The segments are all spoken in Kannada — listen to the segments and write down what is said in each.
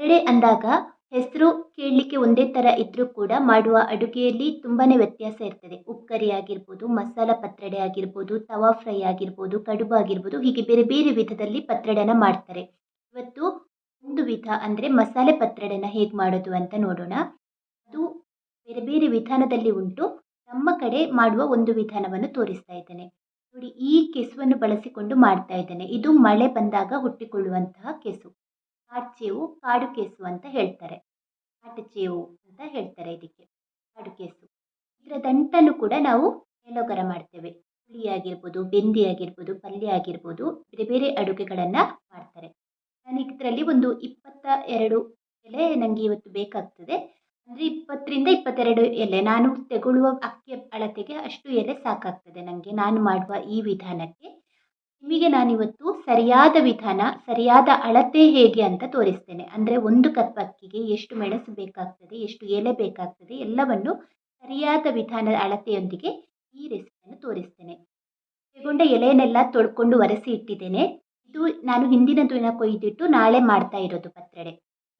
ಪತ್ರೊಡೆ ಅಂದಾಗ ಹೆಸರು ಕೇಳಲಿಕ್ಕೆ ಒಂದೇ ಥರ ಇದ್ದರೂ ಕೂಡ ಮಾಡುವ ಅಡುಗೆಯಲ್ಲಿ ತುಂಬಾ ವ್ಯತ್ಯಾಸ ಇರ್ತದೆ. ಉಪ್ಪು ಕರಿ ಆಗಿರ್ಬೋದು, ಮಸಾಲ ಪತ್ರೊಡೆ ಆಗಿರ್ಬೋದು, ತವಾ ಫ್ರೈ ಆಗಿರ್ಬೋದು, ಕಡುಬು ಆಗಿರ್ಬೋದು, ಹೀಗೆ ಬೇರೆ ಬೇರೆ ವಿಧದಲ್ಲಿ ಪತ್ರೊಡೆನ ಮಾಡ್ತಾರೆ. ಇವತ್ತು ಒಂದು ವಿಧ ಅಂದರೆ ಮಸಾಲೆ ಪತ್ರೊಡೆನ ಹೇಗೆ ಮಾಡೋದು ಅಂತ ನೋಡೋಣ. ಅದು ಬೇರೆ ಬೇರೆ ವಿಧಾನದಲ್ಲಿ ಉಂಟು. ನಮ್ಮ ಕಡೆ ಮಾಡುವ ಒಂದು ವಿಧಾನವನ್ನು ತೋರಿಸ್ತಾ ಇದ್ದೇನೆ. ನೋಡಿ, ಈ ಕೆಸುವನ್ನು ಬಳಸಿಕೊಂಡು ಮಾಡ್ತಾ ಇದ್ದೇನೆ. ಇದು ಮಳೆ ಬಂದಾಗ ಹುಟ್ಟಿಕೊಳ್ಳುವಂತಹ ಕೆಸು. ಕಾಡ್ಚೇವು ಕಾಡು ಕೇಸು ಅಂತ ಹೇಳ್ತಾರೆ. ಕಾಟಚೇವು ಅಂತ ಹೇಳ್ತಾರೆ ಇದಕ್ಕೆ, ಕಾಡು ಕೇಸು. ಇದರ ದಂಟನ್ನು ಕೂಡ ನಾವು ಮೇಲೋಗರ ಮಾಡ್ತೇವೆ. ಹುಳಿ ಆಗಿರ್ಬೋದು, ಬೆಂದಿ ಆಗಿರ್ಬೋದು, ಪಲ್ಯ ಆಗಿರ್ಬೋದು, ಬೇರೆ ಬೇರೆ ಅಡುಗೆಗಳನ್ನು ಮಾಡ್ತಾರೆ. ನಾನು ಇದರಲ್ಲಿ ಒಂದು ಇಪ್ಪತ್ತ ಎರಡು ಎಲೆ ನನಗೆ ಇವತ್ತು ಬೇಕಾಗ್ತದೆ. ಅಂದರೆ ಇಪ್ಪತ್ತರಿಂದ ಇಪ್ಪತ್ತೆರಡು ಎಲೆ. ನಾನು ತಗೊಳ್ಳುವ ಅಕ್ಕಿ ಅಳತೆಗೆ ಅಷ್ಟು ಎಲೆ ಸಾಕಾಗ್ತದೆ ನನಗೆ ನಾನು ಮಾಡುವ ಈ ವಿಧಾನಕ್ಕೆ ನಿಮಗೆ ನಾನಿವತ್ತು ಸರಿಯಾದ ವಿಧಾನ, ಸರಿಯಾದ ಅಳತೆ ಹೇಗೆ ಅಂತ ತೋರಿಸ್ತೇನೆ. ಅಂದರೆ ಒಂದು ಕಪ್ ಅಕ್ಕಿಗೆ ಎಷ್ಟು ಮೆಣಸು ಬೇಕಾಗ್ತದೆ, ಎಷ್ಟು ಎಲೆ ಬೇಕಾಗ್ತದೆ, ಎಲ್ಲವನ್ನು ಸರಿಯಾದ ವಿಧಾನದ ಅಳತೆಯೊಂದಿಗೆ ಈ ರೆಸಿಪಿಯನ್ನು ತೋರಿಸ್ತೇನೆ. ತಗೊಂಡ ಎಲೆಯನ್ನೆಲ್ಲ ತೊಳ್ಕೊಂಡು ಒರೆಸಿ ಇಟ್ಟಿದ್ದೇನೆ. ಇದು ನಾನು ಹಿಂದಿನ ದಿನ ಕೊಯ್ದಿಟ್ಟು ನಾಳೆ ಮಾಡ್ತಾ ಇರೋದು ಪತ್ರೆಡೆ.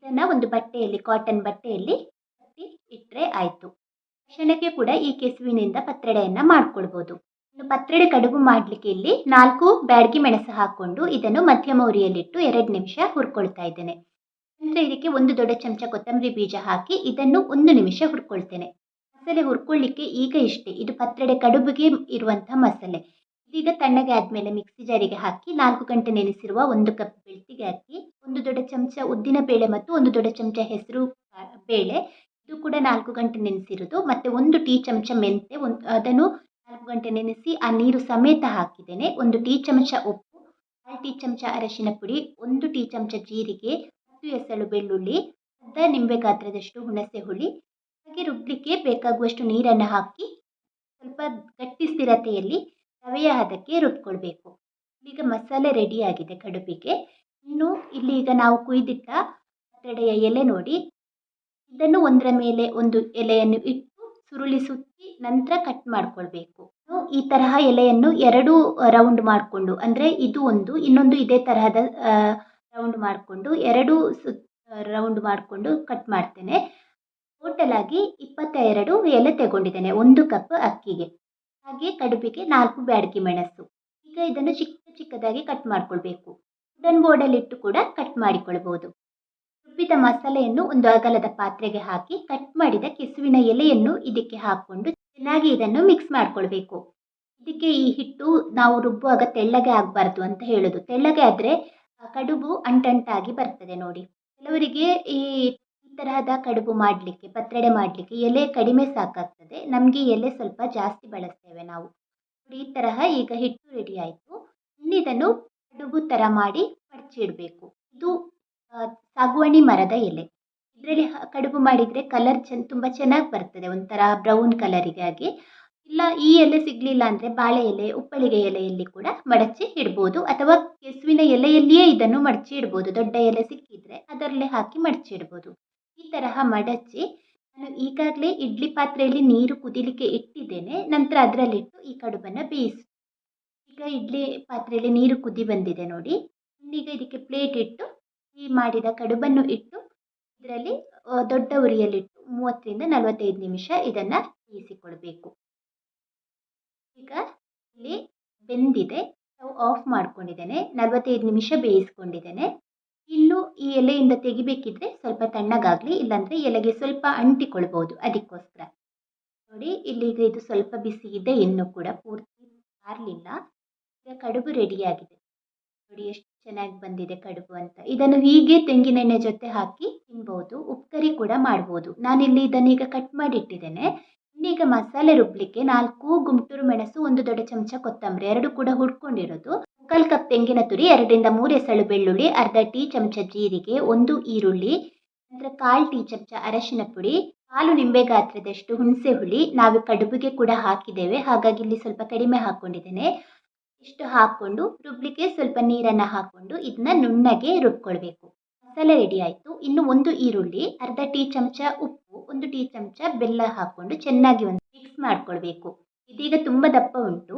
ಇದನ್ನು ಒಂದು ಬಟ್ಟೆಯಲ್ಲಿ ಕಾಟನ್ ಬಟ್ಟೆಯಲ್ಲಿ ಕಟ್ಟಿ ಇಟ್ಟರೆ ಆಯಿತು. ಕ್ಷಣಕ್ಕೆ ಕೂಡ ಈ ಕೆಸುವಿನಿಂದ ಪತ್ರೆಡೆಯನ್ನು ಮಾಡ್ಕೊಳ್ಬೋದು. ಪತ್ರೊಡೆ ಕಡುಬು ಮಾಡಲಿಕ್ಕೆ ಇಲ್ಲಿ ನಾಲ್ಕು ಬ್ಯಾಡಗಿ ಮೆಣಸು ಹಾಕ್ಕೊಂಡು ಇದನ್ನು ಮಧ್ಯಮ ಉರಿಯಲ್ಲಿಟ್ಟು ಎರಡು ನಿಮಿಷ ಹುರ್ಕೊಳ್ತಾ ಇದ್ದೇನೆ. ನಂತರ ಇದಕ್ಕೆ ಒಂದು ದೊಡ್ಡ ಚಮಚ ಕೊತ್ತಂಬರಿ ಬೀಜ ಹಾಕಿ ಇದನ್ನು ಒಂದು ನಿಮಿಷ ಹುರ್ಕೊಳ್ತೇನೆ. ಮಸಾಲೆ ಹುರ್ಕೊಳ್ಳಿಕ್ಕೆ ಈಗ ಇಷ್ಟೇ, ಇದು ಪತ್ರೊಡೆ ಕಡುಬಿಗೆ ಇರುವಂಥ ಮಸಾಲೆ. ಇದೀಗ ತಣ್ಣಗೆ ಆದಮೇಲೆ ಮಿಕ್ಸಿ ಜಾರಿಗೆ ಹಾಕಿ ನಾಲ್ಕು ಗಂಟೆ ನೆನೆಸಿರುವ ಒಂದು ಕಪ್ ಬೆಳ್ತಿಗೆ ಹಾಕಿ, ಒಂದು ದೊಡ್ಡ ಚಮಚ ಉದ್ದಿನ ಬೇಳೆ ಮತ್ತು ಒಂದು ದೊಡ್ಡ ಚಮಚ ಹೆಸರು ಬೇಳೆ, ಇದು ಕೂಡ ನಾಲ್ಕು ಗಂಟೆ ನೆನೆಸಿರೋದು, ಮತ್ತು ಒಂದು ಟೀ ಚಮಚ ಮೆಂತೆ ಒಂದು ಅದನ್ನು ನಾಲ್ಕು ಗಂಟೆ ನೆನೆಸಿ ಆ ನೀರು ಸಮೇತ ಹಾಕಿದ್ದೇನೆ. ಒಂದು ಟೀ ಚಮಚ ಉಪ್ಪು, ಕಾಲು ಟೀ ಚಮಚ ಅರಶಿನ ಪುಡಿ, ಒಂದು ಟೀ ಚಮಚ ಜೀರಿಗೆ, ಹತ್ತು ಎಸಳು ಬೆಳ್ಳುಳ್ಳಿ, ಅರ್ಧ ನಿಂಬೆ ಗಾತ್ರದಷ್ಟು ಹುಣಸೆ ಹುಳಿ, ಹಾಗೆ ರುಬ್ಬಲಿಕ್ಕೆ ಬೇಕಾಗುವಷ್ಟು ನೀರನ್ನು ಹಾಕಿ ಸ್ವಲ್ಪ ಗಟ್ಟಿ ಸ್ಥಿರತೆಯಲ್ಲಿ ರವೆಯ ಹದಕ್ಕೆ ರುಬ್ಕೊಳ್ಬೇಕು. ಈಗ ಮಸಾಲೆ ರೆಡಿಯಾಗಿದೆ ಕಡುಬಿಗೆ. ಇನ್ನು ಇಲ್ಲಿ ಈಗ ನಾವು ಕುಯ್ದಿಟ್ಟ ಪತ್ರೊಡೆಯ ಎಲೆ ನೋಡಿ. ಇದನ್ನು ಒಂದರ ಮೇಲೆ ಒಂದು ಎಲೆಯನ್ನು ಇಟ್ಟು ಸುರುಳಿ ಸುತ್ತಿ ನಂತರ ಕಟ್ ಮಾಡ್ಕೊಳ್ಬೇಕು. ಈ ತರಹ ಎಲೆಯನ್ನು ಎರಡು ರೌಂಡ್ ಮಾಡಿಕೊಂಡು, ಅಂದರೆ ಇದು ಒಂದು, ಇನ್ನೊಂದು ಇದೇ ತರಹದ ರೌಂಡ್ ಮಾಡಿಕೊಂಡು, ಎರಡು ಸುತ್ ರೌಂಡ್ ಮಾಡಿಕೊಂಡು ಕಟ್ ಮಾಡ್ತೇನೆ. ಟೋಟಲ್ ಆಗಿ ಇಪ್ಪತ್ತ ಎರಡು ಎಲೆ ತಗೊಂಡಿದ್ದೇನೆ, ಒಂದು ಕಪ್ ಅಕ್ಕಿಗೆ. ಹಾಗೆ ಕಡುಬಿಗೆ ನಾಲ್ಕು ಬ್ಯಾಡಗಿ ಮೆಣಸು. ಈಗ ಇದನ್ನು ಚಿಕ್ಕ ಚಿಕ್ಕದಾಗಿ ಕಟ್ ಮಾಡ್ಕೊಳ್ಬೇಕು. ವುಡನ್ ಬೋರ್ಡಲ್ಲಿಟ್ಟು ಕೂಡ ಕಟ್ ಮಾಡಿಕೊಳ್ಬೋದು. ರುಬ್ಬಿದ ಮಸಾಲೆಯನ್ನು ಒಂದು ಅಗಲದ ಪಾತ್ರೆಗೆ ಹಾಕಿ ಕಟ್ ಮಾಡಿದ ಕೆಸುವಿನ ಎಲೆಯನ್ನು ಇದಕ್ಕೆ ಹಾಕ್ಕೊಂಡು ಚೆನ್ನಾಗಿ ಇದನ್ನು ಮಿಕ್ಸ್ ಮಾಡ್ಕೊಳ್ಬೇಕು. ಇದಕ್ಕೆ ಈ ಹಿಟ್ಟು ನಾವು ರುಬ್ಬುವಾಗ ತೆಳ್ಳಗೆ ಆಗಬಾರ್ದು ಅಂತ ಹೇಳೋದು. ತೆಳ್ಳಗೆ ಆದರೆ ಕಡುಬು ಅಂಟಂಟಾಗಿ ಬರ್ತದೆ ನೋಡಿ. ಕೆಲವರಿಗೆ ಈ ತರಹದ ಕಡುಬು ಮಾಡಲಿಕ್ಕೆ, ಪತ್ರೆಡೆ ಮಾಡಲಿಕ್ಕೆ ಎಲೆ ಕಡಿಮೆ ಸಾಕಾಗ್ತದೆ. ನಮಗೆ ಎಲೆ ಸ್ವಲ್ಪ ಜಾಸ್ತಿ ಬಳಸ್ತೇವೆ ನಾವು. ಈ ತರಹ ಈಗ ಹಿಟ್ಟು ರೆಡಿ ಆಯಿತು. ಇನ್ನಿದನ್ನು ಕಡುಬು ಥರ ಮಾಡಿ ಮಡಚಿಡಬೇಕು. ಇದು ಸಾಗುವಾನಿ ಮರದ ಎಲೆ. ಇದರಲ್ಲಿ ಕಡುಬು ಮಾಡಿದರೆ ಕಲರ್ ಚೆನ್ನ ತುಂಬ ಚೆನ್ನಾಗಿ ಬರ್ತದೆ, ಒಂಥರ ಬ್ರೌನ್ ಕಲರಿಗಾಗಿ ಇಲ್ಲ, ಈ ಎಲೆ ಸಿಗಲಿಲ್ಲ ಅಂದರೆ ಬಾಳೆ ಎಲೆ, ಉಪ್ಪಳಿಗೆ ಎಲೆಯಲ್ಲಿ ಕೂಡ ಮಡಚಿ ಇಡ್ಬೋದು. ಅಥವಾ ಕೆಸುವಿನ ಎಲೆಯಲ್ಲಿಯೇ ಇದನ್ನು ಮಡಚಿ ಇಡ್ಬೋದು. ದೊಡ್ಡ ಎಲೆ ಸಿಕ್ಕಿದರೆ ಅದರಲ್ಲೇ ಹಾಕಿ ಮಡಚಿ ಇಡ್ಬೋದು. ಈ ತರಹ ಮಡಚಿ ನಾನು ಈಗಾಗಲೇ ಇಡ್ಲಿ ಪಾತ್ರೆಯಲ್ಲಿ ನೀರು ಕುದಿಲಿಕ್ಕೆ ಇಟ್ಟಿದ್ದೇನೆ. ನಂತರ ಅದರಲ್ಲಿಟ್ಟು ಈ ಕಡುಬನ್ನು ಬೇಯಿಸಿ. ಈಗ ಇಡ್ಲಿ ಪಾತ್ರೆಯಲ್ಲಿ ನೀರು ಕುದಿ ಬಂದಿದೆ ನೋಡಿ. ಈಗ ಇದಕ್ಕೆ ಪ್ಲೇಟ್ ಇಟ್ಟು ಮಾಡಿದ ಕಡುಬನ್ನು ಇಟ್ಟು ಇದರಲ್ಲಿ ದೊಡ್ಡ ಉರಿಯಲ್ಲಿಟ್ಟು ಮೂವತ್ತರಿಂದ ನಲವತ್ತೈದು ನಿಮಿಷ ಇದನ್ನು ಬೇಯಿಸಿಕೊಳ್ಬೇಕು ಈಗ ಇಲ್ಲಿ ಬೆಂದಿದೆ, ಸ್ಟವ್ ಆಫ್ ಮಾಡ್ಕೊಂಡಿದ್ದೇನೆ, ನಲವತ್ತೈದು ನಿಮಿಷ ಬೇಯಿಸ್ಕೊಂಡಿದ್ದೇನೆ. ಇನ್ನು ಈ ಎಲೆಯಿಂದ ತೆಗಿಬೇಕಿದ್ರೆ ಸ್ವಲ್ಪ ತಣ್ಣಗಾಗಲಿ, ಇಲ್ಲಾಂದರೆ ಎಲೆಗೆ ಸ್ವಲ್ಪ ಅಂಟಿಕೊಳ್ಬೋದು ಅದಕ್ಕೋಸ್ಕರ. ನೋಡಿ ಇಲ್ಲಿಗೆ ಇದು ಸ್ವಲ್ಪ ಬಿಸಿ ಇದೆ, ಇನ್ನೂ ಕೂಡ ಪೂರ್ತಿ ಆರಲಿಲ್ಲ ಈಗ ಕಡುಬು ರೆಡಿಯಾಗಿದೆ ನೋಡಿ, ಎಷ್ಟು ಚೆನ್ನಾಗಿ ಬಂದಿದೆ ಕಡುಬು ಅಂತ. ಇದನ್ನು ಹೀಗೆ ತೆಂಗಿನೆಣ್ಣೆ ಜೊತೆ ಹಾಕಿ ತಿನ್ಬೋದು ಉಪ್ಕರಿ ಕೂಡ ಮಾಡ್ಬೋದು. ನಾನಿಲ್ಲಿ ಇದನ್ನೀಗ ಕಟ್ ಮಾಡಿ ಇಟ್ಟಿದ್ದೇನೆ ಇನ್ನೀಗ ಮಸಾಲೆ ರುಬ್ಲಿಕ್ಕೆ ನಾಲ್ಕು ಗುಂಟೂರು ಮೆಣಸು, ಒಂದು ದೊಡ್ಡ ಚಮಚ ಕೊತ್ತಂಬರಿ, ಎರಡು ಕೂಡ ಹುಡ್ಕೊಂಡಿರೋದು ಮುಕ್ಕಾಲು ಕಪ್ ತೆಂಗಿನ ತುರಿ, ಎರಡರಿಂದ ಮೂರು ಎಸಳು ಬೆಳ್ಳುಳ್ಳಿ, ಅರ್ಧ ಟೀ ಚಮಚ ಜೀರಿಗೆ, ಒಂದು ಈರುಳ್ಳಿ, ನಂತರ ಕಾಲು ಟೀ ಚಮಚ ಅರಶಿನ ಪುಡಿ ಕಾಲು ನಿಂಬೆ ಗಾತ್ರದಷ್ಟು ಹುಣಸೆ ಹುಳಿ. ನಾವು ಕಡುಬಿಗೆ ಕೂಡ ಹಾಕಿದ್ದೇವೆ. ಹಾಗಾಗಿ ಇಲ್ಲಿ ಸ್ವಲ್ಪ ಕಡಿಮೆ ಹಾಕ್ಕೊಂಡಿದ್ದೇನೆ ಇಷ್ಟು ಹಾಕ್ಕೊಂಡು ರುಬ್ಲಿಕ್ಕೆ ಸ್ವಲ್ಪ ನೀರನ್ನು ಹಾಕ್ಕೊಂಡು ಇದನ್ನ ನುಣ್ಣಗೆ ರುಬ್ಕೊಳ್ಬೇಕು. ಮಸಾಲೆ ರೆಡಿ ಆಯಿತು. ಇನ್ನು ಒಂದು ಈರುಳ್ಳಿ, ಅರ್ಧ ಟೀ ಚಮಚ ಉಪ್ಪು, ಒಂದು ಟೀ ಚಮಚ ಬೆಲ್ಲ ಹಾಕ್ಕೊಂಡು ಚೆನ್ನಾಗಿ ಒಂದು ಮಿಕ್ಸ್ ಮಾಡ್ಕೊಳ್ಬೇಕು. ಇದೀಗ ತುಂಬ ದಪ್ಪ ಉಂಟು.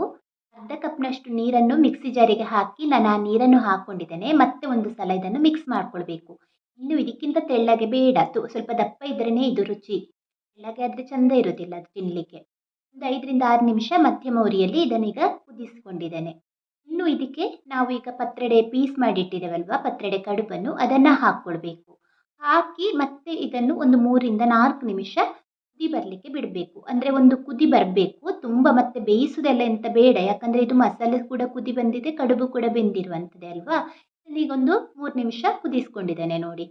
ಅರ್ಧ ಕಪ್ನಷ್ಟು ನೀರನ್ನು ಮಿಕ್ಸಿ ಜಾರಿಗೆ ಹಾಕಿ ನಾನು ಆ ನೀರನ್ನು ಹಾಕ್ಕೊಂಡಿದ್ದೇನೆ ಮತ್ತೆ ಒಂದು ಸಲ ಇದನ್ನು ಮಿಕ್ಸ್ ಮಾಡ್ಕೊಳ್ಬೇಕು. ಇನ್ನು ಇದಕ್ಕಿಂತ ತೆಳ್ಳಗೆ ಬೇಡ. ಸ್ವಲ್ಪ ದಪ್ಪ ಇದ್ರೇ ಇದು ರುಚಿ. ತೆಳ್ಳಗೆ ಆದರೆ ಚಂದ ಇರೋದಿಲ್ಲ ಅದು ತಿನ್ನಲಿಕ್ಕೆ ಒಂದು ಐದರಿಂದ ಆರು ನಿಮಿಷ ಮಧ್ಯಮ ಉರಿಯಲ್ಲಿ ಇದನ್ನೀಗ ಕುದಿಸ್ಕೊಂಡಿದ್ದೇನೆ. ಇನ್ನು ಇದಕ್ಕೆ ನಾವು ಈಗ ಪತ್ರೊಡೆ ಪೀಸ್ ಮಾಡಿಟ್ಟಿದ್ದೇವಲ್ವ? ಪತ್ರೊಡೆ ಕಡುಬನ್ನು ಅದನ್ನು ಹಾಕ್ಕೊಳ್ಬೇಕು ಹಾಕಿ ಮತ್ತೆ ಇದನ್ನು ಒಂದು ಮೂರಿಂದ ನಾಲ್ಕು ನಿಮಿಷ ಕುದಿ ಬರಲಿಕ್ಕೆ ಬಿಡಬೇಕು. ಅಂದರೆ ಒಂದು ಕುದಿ ಬರಬೇಕು. ತುಂಬ ಮತ್ತೆ ಬೇಯಿಸೋದೆಲ್ಲ ಎಂತ ಬೇಡ. ಯಾಕಂದರೆ ಇದು ಮಸಾಲೆ ಕೂಡ ಕುದಿ ಬಂದಿದೆ, ಕಡುಬು ಕೂಡ ಬೆಂದಿರುವಂಥದ್ದೇ ಅಲ್ವಾ? ಈಗೊಂದು ಮೂರು ನಿಮಿಷ ಕುದಿಸ್ಕೊಂಡಿದ್ದೇನೆ ನೋಡಿ.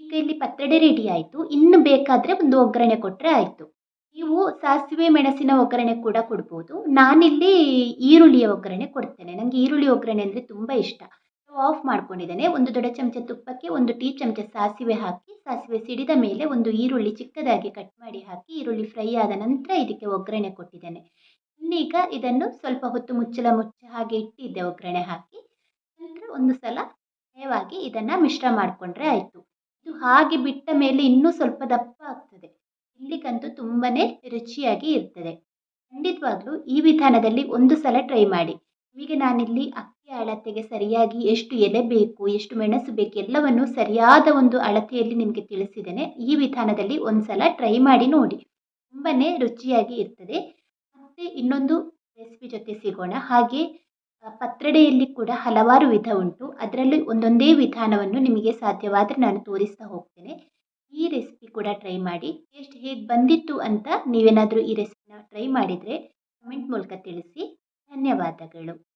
ಈಗ ಇಲ್ಲಿ ಪತ್ರೊಡೆ ರೆಡಿ ಆಯಿತು. ಇನ್ನು ಬೇಕಾದರೆ ಒಂದು ಒಗ್ಗರಣೆ ಕೊಟ್ಟರೆ ಆಯಿತು. ನೀವು ಸಾಸಿವೆ ಮೆಣಸಿನ ಒಗ್ಗರಣೆ ಕೂಡ ಕೊಡ್ಬೋದು. ನಾನಿಲ್ಲಿ ಈರುಳ್ಳಿಯ ಒಗ್ಗರಣೆ ಕೊಡ್ತೇನೆ. ನನಗೆ ಈರುಳ್ಳಿ ಒಗ್ಗರಣೆ ಅಂದರೆ ತುಂಬ ಇಷ್ಟ. ಆಫ್ ಮಾಡ್ಕೊಂಡಿದ್ದೇನೆ. ಒಂದು ದೊಡ್ಡ ಚಮಚ ತುಪ್ಪಕ್ಕೆ ಒಂದು ಟೀ ಚಮಚ ಸಾಸಿವೆ ಹಾಕಿ, ಸಾಸಿವೆ ಸಿಡಿದ ಮೇಲೆ ಒಂದು ಈರುಳ್ಳಿ ಚಿಕ್ಕದಾಗಿ ಕಟ್ ಮಾಡಿ ಹಾಕಿ, ಈರುಳ್ಳಿ ಫ್ರೈ ಆದ ನಂತರ ಇದಕ್ಕೆ ಒಗ್ಗರಣೆ ಕೊಟ್ಟಿದ್ದೇನೆ. ಇನ್ನೀಗ ಇದನ್ನು ಸ್ವಲ್ಪ ಹೊತ್ತು ಮುಚ್ಚಳ ಮುಚ್ಚ ಹಾಗೆ ಇಟ್ಟಿದ್ದೆ ಒಗ್ಗರಣೆ ಹಾಕಿ. ನಂತರ ಒಂದು ಸಲ ನಯವಾಗಿ ಇದನ್ನು ಮಿಶ್ರ ಮಾಡಿಕೊಂಡ್ರೆ ಆಯಿತು. ಇದು ಹಾಗೆ ಬಿಟ್ಟ ಮೇಲೆ ಇನ್ನೂ ಸ್ವಲ್ಪ ದಪ್ಪ ಆಗ್ತದೆ. ತಿನ್ನಲಿಕ್ಕಂತೂ ತುಂಬಾ ರುಚಿಯಾಗಿ ಇರ್ತದೆ. ಖಂಡಿತವಾಗ್ಲೂ ಈ ವಿಧಾನದಲ್ಲಿ ಒಂದು ಸಲ ಟ್ರೈ ಮಾಡಿ. ಈಗ ನಾನಿಲ್ಲಿ ಅಕ್ಕಿಯ ಅಳತೆಗೆ ಸರಿಯಾಗಿ ಎಷ್ಟು ಎಲೆ ಬೇಕು, ಎಷ್ಟು ಮೆಣಸು ಬೇಕು ಎಲ್ಲವನ್ನು ಸರಿಯಾದ ಒಂದು ಅಳತೆಯಲ್ಲಿ ನಿಮಗೆ ತಿಳಿಸಿದ್ದೇನೆ. ಈ ವಿಧಾನದಲ್ಲಿ ಒಂದು ಸಲ ಟ್ರೈ ಮಾಡಿ ನೋಡಿ. ತುಂಬಾ ರುಚಿಯಾಗಿ ಇರ್ತದೆ. ಮತ್ತೆ ಇನ್ನೊಂದು ರೆಸಿಪಿ ಜೊತೆ ಸಿಗೋಣ. ಹಾಗೆ ಪತ್ರಡೆಯಲ್ಲಿ ಕೂಡ ಹಲವಾರು ವಿಧ ಉಂಟು. ಅದರಲ್ಲಿ ಒಂದೊಂದೇ ವಿಧಾನವನ್ನು ನಿಮಗೆ ಸಾಧ್ಯವಾದರೆ ನಾನು ತೋರಿಸ್ತಾ ಹೋಗ್ತೇನೆ. ಈ ರೆಸಿಪಿ ಕೂಡ ಟ್ರೈ ಮಾಡಿ. ಟೇಸ್ಟ್ ಹೇಗೆ ಬಂದಿತ್ತು ಅಂತ ನೀವೇನಾದರೂ ಈ ರೆಸಿಪಿನ ಟ್ರೈ ಮಾಡಿದರೆ ಕಮೆಂಟ್ ಮೂಲಕ ತಿಳಿಸಿ. ಧನ್ಯವಾದಗಳು.